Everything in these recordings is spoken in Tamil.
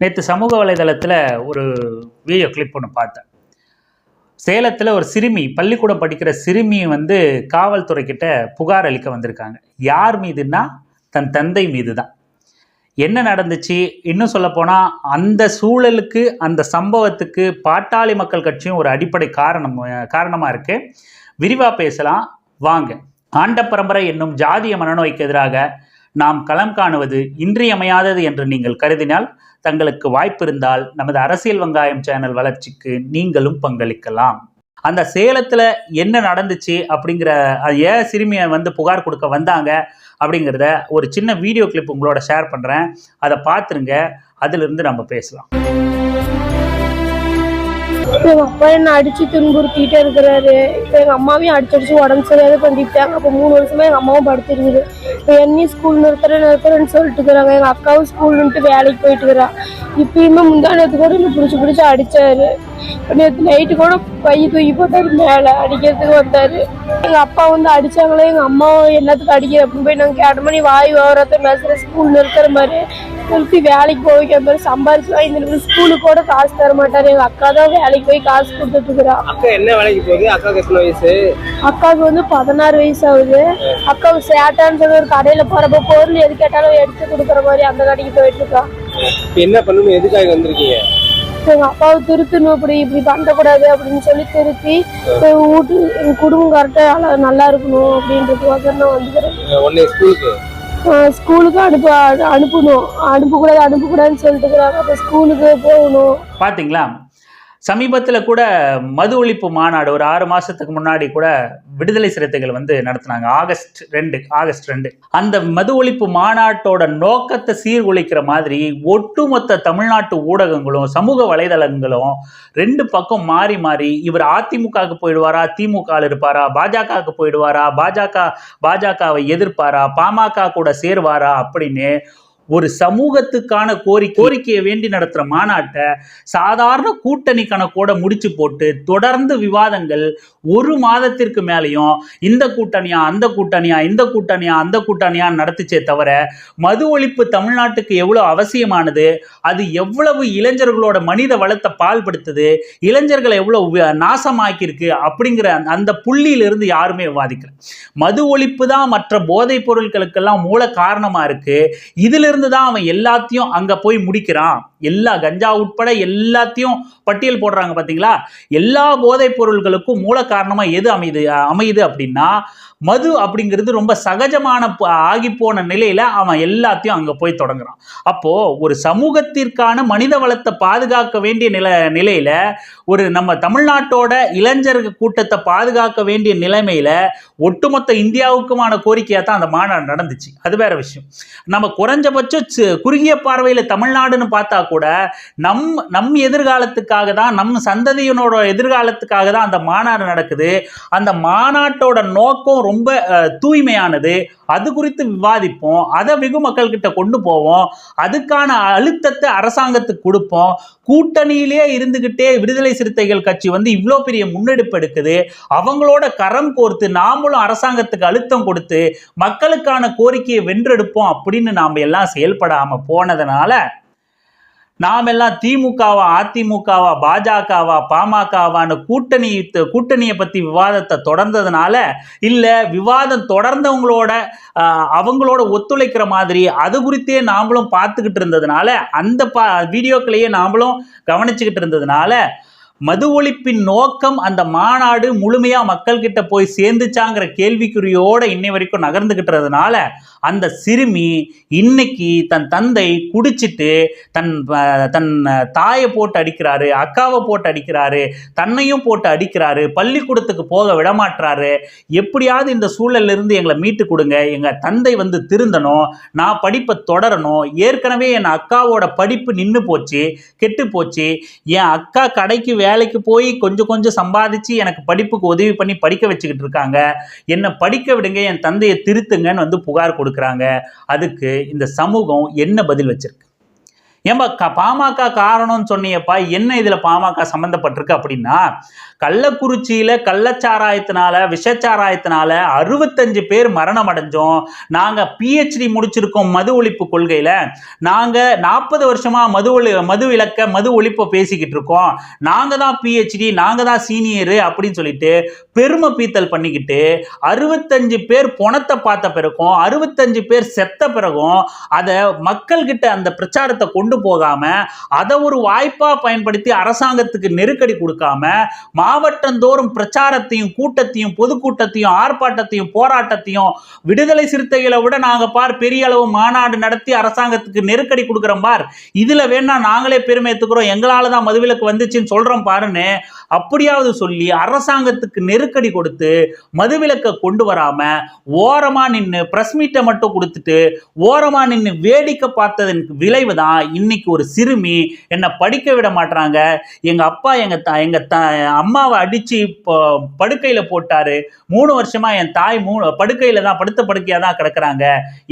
நேற்று சமூக வலைதளத்தில் ஒரு வீடியோ கிளிப் ஒன்று பார்த்தேன். சேலத்தில் ஒரு சிறுமி பள்ளிக்கூடம் படிக்கிற சிறுமி வந்து காவல்துறைக்கிட்ட புகார் அளிக்க வந்திருக்காங்க. யார் மீதுன்னா? தன் தந்தை மீது தான் என்ன நடந்துச்சு? இன்னும் சொல்லப்போனால் அந்த சூழலுக்கு அந்த சம்பவத்துக்கு பாட்டாளி மக்கள் கட்சியும் ஒரு அடிப்படை காரணம் காரணமாக இருக்குது விரிவாக பேசலாம். வாங்க. ஆண்ட பரம்பரை என்னும் ஜாதிய மனநோய்க்கு எதிராக நாம் களம் காணுவது இன்றியமையாதது என்று நீங்கள் கருதினால் தங்களுக்கு வாய்ப்பு இருந்தால் நமது அரசியல் வெங்காயம் சேனல் வளர்ச்சிக்கு நீங்களும் பங்களிக்கலாம். அந்த சேலத்தில் என்ன நடந்துச்சு அப்படிங்கிற அது ஏன் சிறுமியை வந்து புகார் கொடுக்க வந்தாங்க அப்படிங்கிறத ஒரு சின்ன வீடியோ கிளிப் உங்களோட ஷேர் பண்ணுறேன் அதை பார்த்துருங்க. அதிலிருந்து நம்ம பேசலாம். எங்க அப்பா என்ன அடிச்சு துன்புறுத்திட்டே இருக்கிறாரு. இப்போ எங்க அம்மாவையும் அடிச்சு அடிச்சு உடம்பு சரியாத பண்ணிட்டாங்க. அப்போ மூணு வருஷமா எங்க அம்மாவும் படுத்திருக்குது. இப்போ என்னையும் ஸ்கூல் நிறுத்துறேன் நிறுத்துறேன்னு சொல்லிட்டு இருக்கிறாங்க. எங்க அக்காவும் ஸ்கூல்னுட்டு வேலைக்கு போயிட்டு இருக்கிறா. இப்பயுமே முந்தா கூட என்ன பிடிச்சி பிடிச்சி அடிச்சாரு. நேற்று நைட்டு கூட பைய தூக்கி போட்டாரு மேலே அடிக்கிறதுக்கு வந்தாரு. எங்க அப்பா வந்து அடிச்சாங்களே எங்க அம்மாவும் எல்லாத்துக்கும் அடிக்கிற அப்படின்னு போய் நாங்கள் கேட்டோமா. நீ வாய் ஓரத்தை பேசுற ஸ்கூல் நிறுத்துற மாதிரி. நிறுத்தி வேலைக்கு போய் மாதிரி சம்பாரிச்சு வாங்கி ஸ்கூலுக்கு கூட காசு தர மாட்டாரு. எங்க அக்கா தான் வேலைக்கு போய் காசு கொடுத்துட்டு இருக்கிறா அக்கா என்ன வேலைக்கு போகுது? அக்காவுக்கு எத்தனை வயசு? அக்காவுக்கு வந்து பதினாறு வயசு ஆகுது. அக்காவுக்கு சேட்டான்னு சொல்லி ஒரு கடையில போறப்ப பொருள் எது கேட்டாலும் எடுத்து கொடுக்குற மாதிரி அந்த கடைக்கு போயிட்டு இருக்கா. என்ன பண்ணணும் எதுக்காக வந்திருக்கீங்க? எங்க அப்பாவை திருத்தணும் இப்படி இப்படி பண்ணக்கூடாது அப்படின்னு சொல்லி திருத்தி வீட்டு எங்க குடும்பம் கரெக்டா நல்லா இருக்கணும் அப்படின்றதுக்கோசரம் நான் வந்துக்கிறேன். ஸ்கூலுக்கு அனுப்ப அனுப்பணும். அனுப்பக்கூடாது அனுப்பக்கூடாதுன்னு சொல்லிட்டு இருக்கிறாங்க அப்போ ஸ்கூலுக்கு போகணும். பார்த்தீங்களா சமீபத்தில் கூட மது ஒழிப்பு மாநாடு ஒரு ஆறு மாதத்துக்கு முன்னாடி கூட விடுதலை சிறுத்தைகள் வந்து நடத்தினாங்க. ஆகஸ்ட் ரெண்டு ஆகஸ்ட் ரெண்டு. அந்த மது ஒழிப்பு மாநாட்டோட நோக்கத்தை சீர்குலைக்கிற மாதிரி ஒட்டுமொத்த தமிழ்நாட்டு ஊடகங்களும் சமூக வலைதளங்களும் ரெண்டு பக்கம் மாறி மாறி இவர் அதிமுகவுக்கு போயிடுவாரா திமுக இருப்பாரா பாஜகவுக்கு போயிடுவாரா பாஜக பாஜகவை எதிர்ப்பாரா பாமக கூட சேருவாரா அப்படின்னு ஒரு சமூகத்துக்கான கோரிக்கை கோரிக்கையை வேண்டி நடத்துகிற மாநாட்டை சாதாரண கூட்டணி கணக்கோட முடிச்சு போட்டு தொடர்ந்து விவாதங்கள் ஒரு மாதத்திற்கு மேலேயும் இந்த கூட்டணியா அந்த கூட்டணியா இந்த கூட்டணியா அந்த கூட்டணியா நடத்துச்சே தவிர மது ஒழிப்பு தமிழ்நாட்டுக்கு எவ்வளோ அவசியமானது அது எவ்வளவு இளைஞர்களோட மனித வளத்தை பால்படுத்துது இளைஞர்களை எவ்வளோ நாசமாக்கியிருக்கு அப்படிங்கிற அந்த- புள்ளியிலிருந்து யாருமே விவாதிக்கல. மது ஒழிப்பு தான் மற்ற போதைப் பொருட்களுக்கெல்லாம் மூல காரணமா இருக்கு. இதிலிருந்து தான் அவன் எல்லாத்தையும் அங்க போய் முடிக்கிறான். எல்லா கஞ்சா உட்பட எல்லாத்தையும் பட்டியல் போடுறாங்க பார்த்தீங்களா எல்லா போதைப் பொருள்களுக்கும் மூல காரணமாக எது அமையுது அமையுது அப்படின்னா மது அப்படிங்கிறது ரொம்ப சகஜமான ஆகி போன நிலையில் அவன் எல்லாத்தையும் அங்கே போய் தொடங்குறான். அப்போது ஒரு சமூகத்திற்கான மனித வளத்தை பாதுகாக்க வேண்டிய நில நிலையில் ஒரு நம்ம தமிழ்நாட்டோட இளைஞர் கூட்டத்தை பாதுகாக்க வேண்டிய நிலைமையில் ஒட்டுமொத்த இந்தியாவுக்குமான கோரிக்கையாக தான் அந்த மாநாடு நடந்துச்சு. அது வேற விஷயம். நம்ம குறைஞ்சபட்சம் குறுகிய பார்வையில் தமிழ்நாடுன்னு பார்த்தா கூட நம் நம் எதிர்காலத்துக்காக தான் நம் சந்ததியினோட எதிர்காலத்துக்காக தான் அந்த மாநாடு நடக்குது. அந்த மாநாட்டோட நோக்கம் ரொம்ப தூய்மையானது. அது குறித்து விவாதிப்போம். அதை வெகு மக்கள்கிட்ட கொண்டு போவோம். அதுக்கான அழுத்தத்தை அரசாங்கத்துக்கு கொடுப்போம். கூட்டணியிலே இருந்துக்கிட்டே விடுதலை சிறுத்தைகள் கட்சி வந்து இவ்வளோ பெரிய முன்னெடுப்பு எடுக்குது. அவங்களோட கரம் கோர்த்து நாமளும் அரசாங்கத்துக்கு அழுத்தம் கொடுத்து மக்களுக்கான கோரிக்கையை வென்றெடுப்போம் அப்படின்னு நாம் எல்லாம் செயல்படாமல் போனதுனால நாம் எல்லாம் திமுகவா அதிமுகவா பாஜகவா பாமகவான்னு கூட்டணி கூட்டணியை பற்றி விவாதத்தை தொடர்ந்ததுனால இல்லை விவாதம் தொடர்ந்தவங்களோட அவங்களோட ஒத்துழைக்கிற மாதிரி அது குறித்தே நாமளும் பார்த்துக்கிட்டு இருந்ததுனால அந்த பா வீடியோக்களையே நாமளும் கவனிச்சுக்கிட்டு இருந்ததுனால மது ஒழிப்பின் நோக்கம் அந்த மாநாடு முழுமையாக மக்கள்கிட்ட போய் சேர்ந்துச்சாங்கிற கேள்விக்குறியோடு இன்னை வரைக்கும் நகர்ந்துக்கிட்டுறதுனால அந்த சிறுமி இன்னைக்கு தன் தந்தை குடிச்சிட்டு தன் தன் தாயை போட்டு அடிக்கிறாரு அக்காவை போட்டு அடிக்கிறாரு தன்னையும் போட்டு அடிக்கிறாரு பள்ளிக்கூடத்துக்கு போக விடமாட்டுறாரு எப்படியாவது இந்த சூழல்ல இருந்து எங்களை மீட்டு கொடுங்க. எங்கள் தந்தை வந்து திருந்தணும். நான் படிப்பை தொடரணும். ஏற்கனவே என் அக்காவோட படிப்பு நின்று போச்சு கெட்டு போச்சு. என் அக்கா கடைக்கு வேலைக்கு போய் கொஞ்சம் கொஞ்சம் சம்பாதிச்சு எனக்கு படிப்புக்கு உதவி பண்ணி படிக்க வச்சுக்கிட்டு இருக்காங்க. என்னை படிக்க விடுங்க என் தந்தையை திருத்துங்கன்னு வந்து புகார் கொடுக்குறாங்க. அதுக்கு இந்த சமூகம் என்ன பதில் வச்சிருக்கு? ஏன்பா க பாமக காரணம்னு சொன்னியப்பா என்ன இதில் பாமக சம்மந்தப்பட்டிருக்கு அப்படின்னா கள்ளக்குறிச்சியில கள்ளச்சாராயத்தினால விஷச்சாராயத்தினால அறுபத்தஞ்சு பேர் மரணம் அடைஞ்சோம் நாங்க பிஹெச்டி முடிச்சிருக்கோம் மது ஒழிப்பு கொள்கையில. நாங்க நாற்பது வருஷமா மது ஒளி மது விலக்க மது ஒழிப்பை பேசிக்கிட்டு இருக்கோம். நாங்க தான் பிஹெச்டி நாங்க தான் சீனியர் அப்படின்னு சொல்லிட்டு பெருமை பீத்தல் பண்ணிக்கிட்டு அறுபத்தஞ்சு பேர் பொணத்தை பார்த்த பிறகும் அறுபத்தஞ்சு பேர் செத்த பிறகும் அதை மக்கள்கிட்ட அந்த பிரச்சாரத்தை கொண்டு போகாம அதை ஒரு வாய்ப்பா பயன்படுத்தி அரசாங்கத்துக்கு நெருக்கடி கொடுக்காம மாவட்டந்தோறும் பிரச்சாரத்தையும் கூட்டத்தையும் பொதுக்கூட்டத்தையும் ஆர்ப்பாட்டத்தையும் போராட்டத்தையும் விடுதலை சிறுத்தைகளை விட நாங்கள் பார் பெரிய அளவு மாநாடு நடத்தி அரசாங்கத்துக்கு நெருக்கடி கொடுக்குறோம் பார். இதில் வேணா நாங்களே பெருமை எத்துக்கிறோம் எங்களால் தான் மதுவிலக்கு வந்துச்சுன்னு சொல்கிறோம் பாருன்னு அப்படியாவது சொல்லி அரசாங்கத்துக்கு நெருக்கடி கொடுத்து மதுவிலக்கை கொண்டு வராம ஓரமா நின்று பிரஸ் மீட்டை மட்டும் கொடுத்துட்டு ஓரமா நின்று வேடிக்கை பார்த்ததன் விளைவு தான் இன்னைக்கு ஒரு சிறுமி என்னை படிக்க விட மாட்டாங்க எங்க அப்பா எங்க தா எங்க த அம்மாவை அடிச்சு இப்போ படுக்கையில போட்டாரு. மூணு வருஷமா என் தாய் மூணு படுக்கையில தான் படுத்த படுக்கையா தான் கிடக்குறாங்க.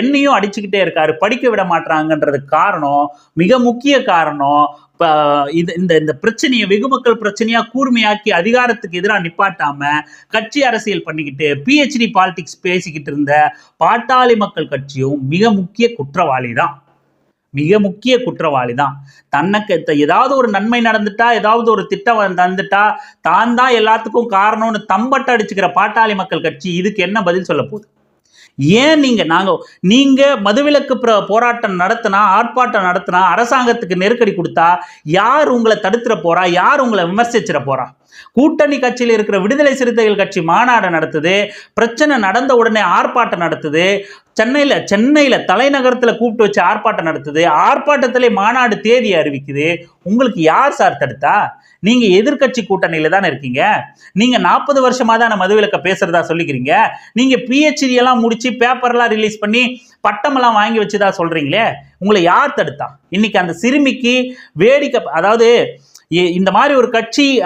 என்னையும் அடிச்சுக்கிட்டே இருக்காரு. படிக்க விட மாட்டாங்கன்றது காரணம் மிக முக்கிய காரணம் இது இந்த இந்த பிரச்சனையை வெகுமக்கள் பிரச்சனையா கூர்மையாக்கி அதிகாரத்துக்கு எதிராக நிப்பாட்டாம கட்சி அரசியல் பண்ணிக்கிட்டு பிஹெச்டி பாலிடிக்ஸ் பேசிக்கிட்டு இருந்த பாட்டாளி மக்கள் கட்சியும் மிக முக்கிய குற்றவாளி தான் மிக முக்கிய குற்றவாளி தான் தன்னக்கு ஏதாவது ஒரு நன்மை நடந்துட்டா ஏதாவது ஒரு திட்டம் வந்து- வந்துட்டா தான் தான் எல்லாத்துக்கும் காரணம்னு தம்பட்ட அடிச்சுக்கிற பாட்டாளி மக்கள் கட்சி இதுக்கு என்ன பதில் சொல்ல போகுது? ஏன் நீங்கள் நாங்கள் நீங்கள் மதுவிலக்கு பிர- போராட்டம் நடத்தினா ஆர்ப்பாட்டம் நடத்தினா அரசாங்கத்துக்கு நெருக்கடி கொடுத்தா யார் உங்களை தடுத்துற போறா? யார் உங்களை விமர்சிச்சிட போறா? கூட்டணி கட்சியில் இருக்கிற விடுதலை சிறுத்தைகள் கட்சி மாநாடு நடத்துது பிரச்சனை நடந்த உடனே ஆர்ப்பாட்டம் நடத்துது சென்னையில் சென்னையில் தலைநகரத்தில் கூப்பிட்டு வச்சு ஆர்ப்பாட்டம் நடத்துது. ஆர்ப்பாட்டத்திலே மாநாடு தேதி அறிவிக்குது. உங்களுக்கு யார் சார் தடுத்தா? நீங்கள் எதிர்க்கட்சி கூட்டணியில் தானே இருக்கீங்க. நீங்கள் நாற்பது வருஷமாக தான் மதுவிலக்க பேசுகிறதா சொல்லிக்கிறீங்க. நீங்கள் பிஹெச்டி எல்லாம் முடித்து பேப்பர்லாம் ரிலீஸ் பண்ணி பட்டமெல்லாம் வாங்கி வச்சுதா சொல்கிறீங்களே உங்களை யார் தடுத்தா? இன்னைக்கு அந்த சிறுமிக்கு வேடிக்கை அதாவது இந்த மாதிரி ஒரு கட்சி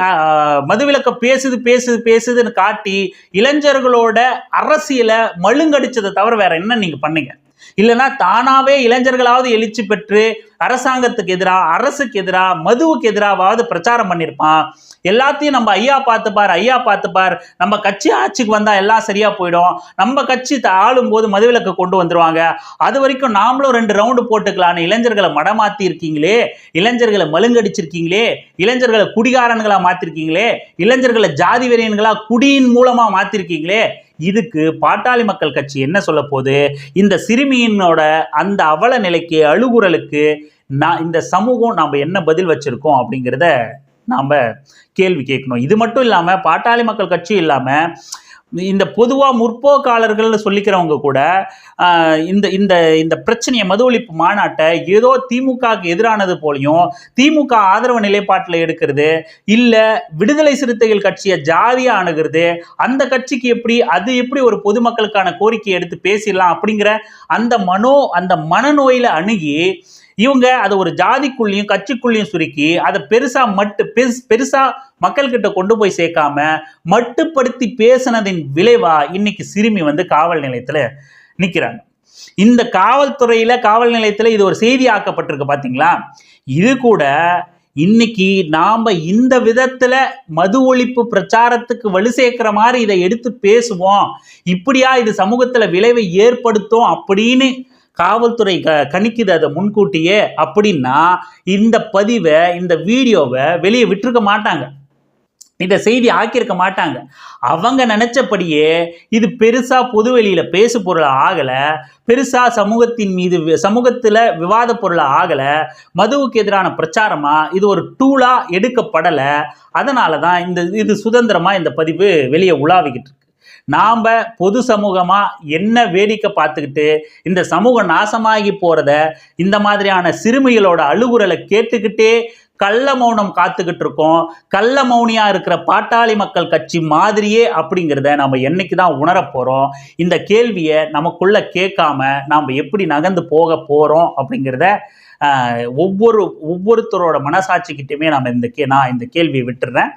மதுவிலக்க பேசுது பேசுது பேசுதுன்னு காட்டி இளைஞர்களோட அரசியலை மழுங்கடிச்சதை தவிர வேற என்ன நீங்க பண்ணீங்க? இல்லைன்னா தானாவே இளைஞர்களாவது எழுச்சி பெற்று அரசாங்கத்துக்கு எதிராக அரசுக்கு எதிராக மதுவுக்கு எதிராவது பிரச்சாரம் பண்ணியிருப்பான் எல்லாத்தையும் நம்ம ஐயா பார்த்துப்பார் ஐயா பார்த்துப்பார். நம்ம கட்சி ஆட்சிக்கு வந்தால் எல்லாம் சரியாக போயிடும். நம்ம கட்சி த- ஆளும்போது மதுவிலக்கு கொண்டு வந்துருவாங்க. அது வரைக்கும் நாமளும் ரெண்டு ரவுண்டு போட்டுக்கலான்னு இளைஞர்களை மடமாத்தி இருக்கீங்களே இளைஞர்களை மழுங்கடிச்சிருக்கீங்களே? இளைஞர்களை குடிகாரன்களாக மாற்றிருக்கீங்களே இளைஞர்களை ஜாதி வெறியன்களாக குடியின் மூலமாக மாற்றிருக்கீங்களே இதுக்கு பாட்டாளி மக்கள் கட்சி என்ன சொல்ல போகுது? இந்த சிறுமியினோட அந்த அவல நிலைக்கு அழுகுறலுக்கு நான் இந்த சமூகம் நாம் என்ன பதில் வச்சிருக்கோம் அப்படிங்கிறத நாம் கேள்வி கேட்கணும். இது மட்டும் இல்லாமல் பாட்டாளி மக்கள் கட்சி இல்லாமல் இந்த பொதுவாக முற்போக்காளர்கள்னு சொல்லிக்கிறவங்க கூட இந்த இந்த இந்த பிரச்சனையை மது ஒழிப்பு மாநாட்டை ஏதோ திமுகவுக்கு எதிரானது போலையும் திமுக ஆதரவு நிலைப்பாட்டில் எடுக்கிறது இல்லை விடுதலை சிறுத்தைகள் கட்சியை ஜாதியாக அணுகிறது அந்த கட்சிக்கு எப்படி அது எப்படி ஒரு பொதுமக்களுக்கான கோரிக்கையை எடுத்து பேசிடலாம் அப்படிங்கிற அந்த மனோ அந்த மனநோயில் அணுகி இவங்க அதை ஒரு ஜாதிக்குள்ளேயும் கட்சிக்குள்ளேயும் சுருக்கி அதை பெருசா மட்டு பெருஸ் பெருசா மக்கள்கிட்ட கொண்டு போய் சேர்க்காம மட்டுப்படுத்தி பேசினதின் விளைவா இன்னைக்கு சிறுமி வந்து காவல் நிலையத்துல நிக்கிறாங்க. இந்த காவல்துறையில காவல் நிலையத்துல இது ஒரு செய்தி ஆக்கப்பட்டிருக்கு பாத்தீங்களா? இது கூட இன்னைக்கு நாம இந்த விதத்துல மது ஒழிப்பு பிரச்சாரத்துக்கு வலு சேர்க்கிற மாதிரி இதை எடுத்து பேசுவோம். இப்படியா இது சமூகத்துல விளைவை ஏற்படுத்தும் அப்படின்னு காவல்துறை க கணிக்குது அதை முன்கூட்டியே அப்படின்னா இந்த பதிவை இந்த வீடியோவை வெளியே விட்டுருக்க மாட்டாங்க. இந்த செய்தி ஆக்கியிருக்க மாட்டாங்க. அவங்க நினைச்சபடியே இது பெருசா பொதுவெளியில் பேசு பொருள் ஆகல பெருசா சமூகத்தின் மீது வி- சமூகத்துல விவாத பொருள் ஆகல மதுவுக்கு எதிரான பிரச்சாரமா இது ஒரு டூலா எடுக்கப்படல. அதனால தான் இந்த இது சுதந்திரமா இந்த பதிவு வெளியே உலாவிக்கிட்டு இருக்கு. நாம் பொது சமூகமாக என்ன வேடிக்கை பார்த்துக்கிட்டு இந்த சமூகம் நாசமாகி போகிறத இந்த மாதிரியான சிறுமிகளோட அழுகுரலை கேட்டுக்கிட்டே கள்ள மௌனம் காத்துக்கிட்டு இருக்கோம். கள்ள மௌனியாக இருக்கிற பாட்டாளி மக்கள் கட்சி மாதிரியே அப்படிங்கிறத நம்ம என்னைக்கு தான் உணரப் போகிறோம் இந்த கேள்வியை நமக்குள்ளே கேட்காம நாம் எப்படி நகர்ந்து போக போகிறோம் அப்படிங்கிறத ஒவ்வொரு ஒவ்வொருத்தரோட மனசாட்சிக்கிட்டையுமே நம்ம இந்த கே நான் இந்த கேள்வியை விட்டுறேன்.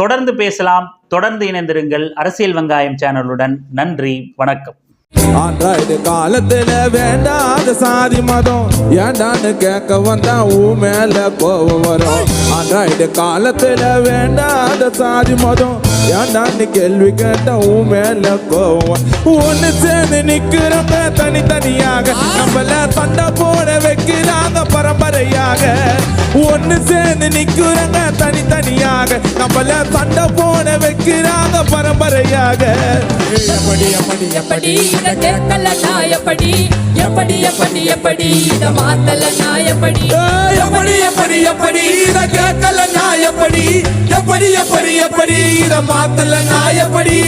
தொடர்ந்து பேசலாம் தொடர்ந்து இணைந்திருங்கள் அரசியல் வெங்காயம் சேனலுடன். நன்றி வணக்கம். ஆண்ட்ராய்டு காலத்துல வேண்டாத சாதி மதம். ஏண்டான்னு கேட்க வந்தா ஊ மேல கோவம் வரும். ஆண்ட்ராய்டு காலத்துல வேண்டாத சாதி மதம். ஏண்டான்னு கேள்வி கேட்ட ஊ மேல கோவம் ஒன்னு ஒண்ணு சேர்ந்து நிக்கிறவங்க தனித்தனியாக நம்மள சண்டை போட வைக்கிறாங்க பரம்பரையாக. ஒண்ணு சேர்ந்து நிக்கிறவங்க தனித்தனியாக நம்மள சண்டை போட வைக்கிறாங்க பரம்பரையாக. எப்படி எப்படி எப்படி? இத கேட்கல எப்படி? எப்படி எப்படி எப்படி? இத மாத்தல எப்படி? எப்படி எப்படி எப்படி? இத கேட்கல எப்படி? எப்படி எப்படி எப்படி? இத மாத்தல எப்படி?